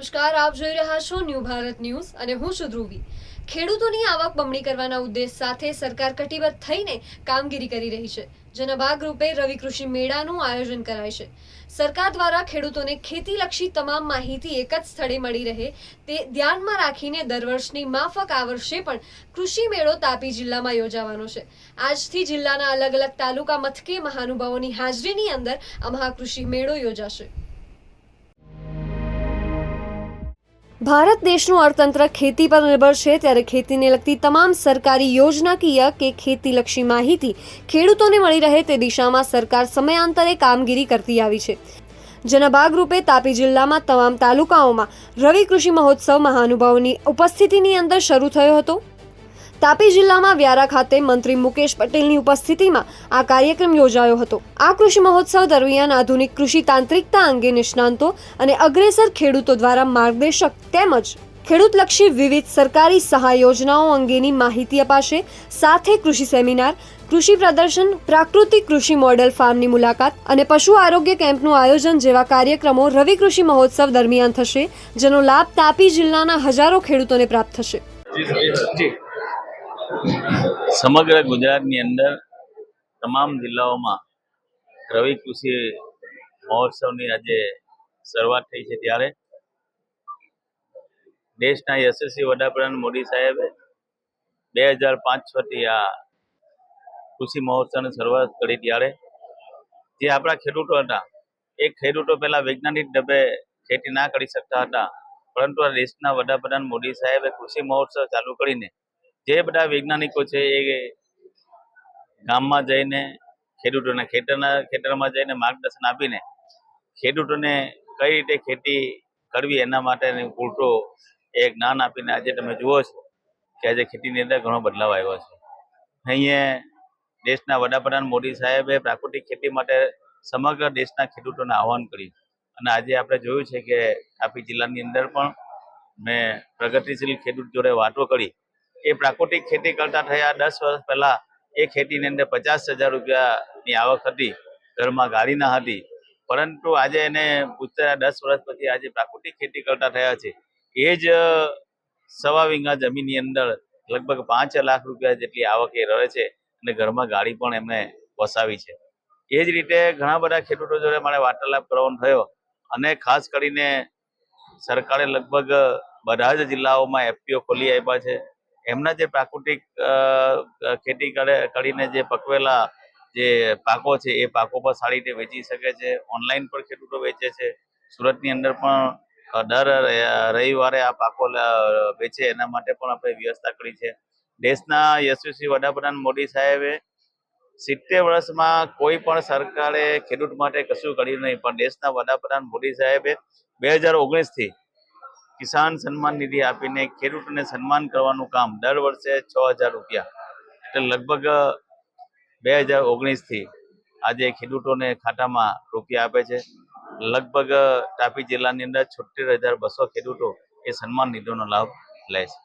નમસ્કાર, આપ જોઈ રહ્યા છો ન્યૂ ભારત ન્યૂઝ અને હું છું ધ્રુવી. ખેડૂતોની આવક બમણી કરવાના ઉદ્દેશ સાથે સરકાર કટિબદ્ધ થઈને કામગીરી કરી રહી છે, જેના ભાગરૂપે રવિ કૃષિ મેળાનું આયોજન કરાય છે. સરકાર દ્વારા ખેડૂતોને ખેતીલક્ષી તમામ માહિતી એક જ સ્થળે મળી રહે, તે ધ્યાનમાં રાખીને દર વર્ષની માફક આ વર્ષે પણ કૃષિ મેળો તાપી જિલ્લામાં યોજાવાનો છે. આજથી જિલ્લાના અલગ અલગ તાલુકા મથકે મહાનુભાવોની હાજરીની અંદર આ મહાકૃષિ મેળો યોજાશે. ભારત દેશનું અર્થતંત્ર ખેતી પર નિર્ભર છે ત્યારે ખેતીને લગતી તમામ સરકારી યોજનાકીય કે ખેતીલક્ષી માહિતી ખેડૂતોને મળી રહે તે દિશામાં સરકાર સમયાંતરે કામગીરી કરતી આવી છે. જેના ભાગરૂપે તાપી જિલ્લામાં તમામ તાલુકાઓમાં રવિ કૃષિ મહોત્સવ મહાનુભાવોની ઉપસ્થિતિની અંદર શરૂ થયો હતો. તાપી જિલ્લામાં વ્યારા ખાતે મંત્રી મુકેશ પટેલની ઉપસ્થિતિમાં આ કાર્યક્રમ યોજાયો હતો. આ કૃષિ મહોત્સવ દરમિયાન આધુનિક કૃષિ તાંત્રિકતા અંગે નિષ્ણાંતો અને અગ્રેસર ખેડૂતો દ્વારા માર્ગદર્શક તેમજ ખેડૂતલક્ષી વિવિધ સરકારી સહાય યોજનાઓ અંગેની માહિતી અપાશે. સાથે કૃષિ સેમિનાર, કૃષિ પ્રદર્શન, પ્રાકૃતિક કૃષિ મોડેલ ફાર્મની મુલાકાત અને પશુ આરોગ્ય કેમ્પનું આયોજન જેવા કાર્યક્રમો રવિ કૃષિ મહોત્સવ દરમિયાન થશે, જેનો લાભ તાપી જિલ્લાના હજારો ખેડૂતોને પ્રાપ્ત થશે. સમગ્ર ગુજરાતની અંદર તમામ જિલ્લાઓમાં રવિ કૃષિ મહોત્સવની આજે શરૂઆત થઈ છે ત્યારે. દેશના યશસ્વી વડાપ્રધાન મોદી સાહેબે બે હજાર પાંચ છથી આ કૃષિ મહોત્સવની શરૂઆત કરી ત્યારે. જે આપણા ખેડૂતો હતા, એ ખેડૂતો પહેલા વૈજ્ઞાનિક ઢબે ખેતી ના કરી શકતા હતા. પરંતુ આ દેશના વડાપ્રધાન મોદી સાહેબે કૃષિ મહોત્સવ ચાલુ કરીને જે બધા વૈજ્ઞાનિકો છે એ ગામમાં જઈને, ખેડૂતોને ખેતરના, ખેતરમાં જઈને માર્ગદર્શન આપીને ખેડૂતોને કઈ રીતે ખેતી કરવી એના માટે પૂરતો એ જ્ઞાન આપીને આજે તમે જુઓ છો કે આજે ખેતીની અંદર ઘણો બદલાવ આવ્યો છે. અહીંયા દેશના વડાપ્રધાન મોદી સાહેબે પ્રાકૃતિક ખેતી માટે સમગ્ર દેશના ખેડૂતોને આહવાન કર્યું. અને આજે આપણે જોયું છે કે તાપી જિલ્લાની અંદર પણ મેં પ્રગતિશીલ ખેડૂત જોડે વાતો કરી એ પ્રાકૃતિક ખેતી કરતા થયા દસ વર્ષ પહેલા એ ખેતીની અંદર પચાસ હજાર રૂપિયાની આવક હતી. ઘરમાં ગાડી ના હતી. પરંતુ આજે એને પૂછતા દસ વર્ષ પછી આજે પ્રાકૃતિક ખેતી કરતા થયા છે. એ જ સવા વીંગા જમીનની અંદર લગભગ પાંચ લાખ રૂપિયા જેટલી આવક એ રહે છે અને ઘરમાં ગાડી પણ એમને વસાવી છે. એ જ રીતે ઘણા બધા ખેડૂતો જોડે મારે વાર્તાલાપ કરવાનો થયો અને ખાસ કરીને સરકારે લગભગ બધા જ જિલ્લાઓમાં એફપીઓ ખોલી આપ્યા છે. એમના જે પ્રાકૃતિક ખેતી કરે, કરીને જે પકવેલા જે પાકો છે, એ પાકો પણ સારી રીતે વેચી શકે છે. ઓનલાઈન પણ ખેડૂતો વેચે છે. સુરતની અંદર પણ દર રવિવારે આ પાકો વેચે. એના માટે પણ આપણે વ્યવસ્થા કરી છે. દેશના યશસ્વી વડાપ્રધાન મોદી સાહેબે સિત્તેર વર્ષમાં કોઈ પણ સરકારે ખેડૂત માટે કશું કર્યું નહીં. પણ દેશના વડાપ્રધાન મોદી સાહેબે બે હજાર ઓગણીસથી કિસાન સન્માન નિધિ આપીને ખેડૂતોને સન્માન કરવાનું કામ દર વર્ષે છ હજાર રૂપિયા. એટલે લગભગ બે હજાર ઓગણીસથી આજે ખેડૂતોને ખાતામાં રૂપિયા આપે છે. લગભગ તાપી જિલ્લાની અંદર છોતેર હજાર બસો ખેડૂતો એ સન્માન નિધિનો લાભ લે છે.